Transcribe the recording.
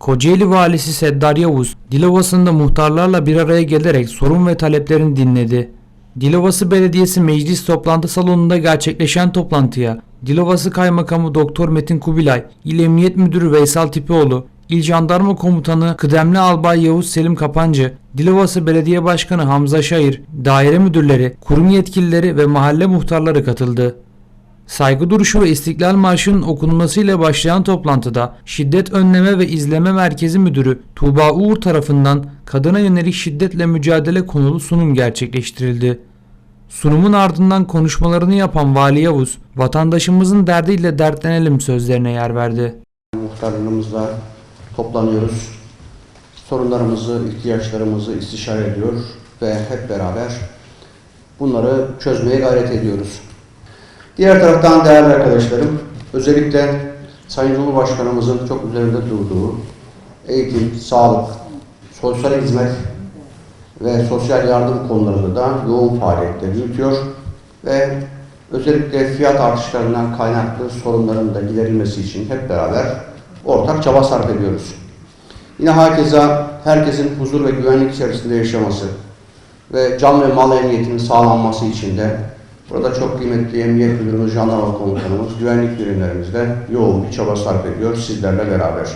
Kocaeli Valisi Seddar Yavuz, Dilovası'nda muhtarlarla bir araya gelerek sorun ve taleplerini dinledi. Dilovası Belediyesi Meclis Toplantı Salonu'nda gerçekleşen toplantıya Dilovası Kaymakamı Doktor Metin Kubilay, İl Emniyet Müdürü Veysel Tipioğlu, İl Jandarma Komutanı Kıdemli Albay Yavuz Selim Kapancı, Dilovası Belediye Başkanı Hamza Şair, daire müdürleri, kurum yetkilileri ve mahalle muhtarları katıldı. Saygı duruşu ve İstiklal Marşı'nın okunmasıyla başlayan toplantıda Şiddet Önleme ve İzleme Merkezi Müdürü Tuğba Uğur tarafından kadına yönelik şiddetle mücadele konulu sunum gerçekleştirildi. Sunumun ardından konuşmalarını yapan Vali Yavuz, vatandaşımızın derdiyle dertlenelim sözlerine yer verdi. Muhtarlarımızla toplanıyoruz. Sorunlarımızı, ihtiyaçlarımızı istişare ediyor ve hep beraber bunları çözmeye gayret ediyoruz. Diğer taraftan değerli arkadaşlarım, özellikle Sayın Cumhurbaşkanımızın çok üzerinde durduğu eğitim, sağlık, sosyal hizmet ve sosyal yardım konularında da yoğun faaliyetler yürütüyor ve özellikle fiyat artışlarından kaynaklı sorunların da giderilmesi için hep beraber ortak çaba sarf ediyoruz. Yine hakeza herkesin huzur ve güvenlik içerisinde yaşaması ve can ve mal emniyetinin sağlanması için de burada çok kıymetli Emniyet Müdürümüz, Jandarma Komutanımız, güvenlik birimlerimiz de yoğun bir çaba sarf ediyor sizlerle beraber.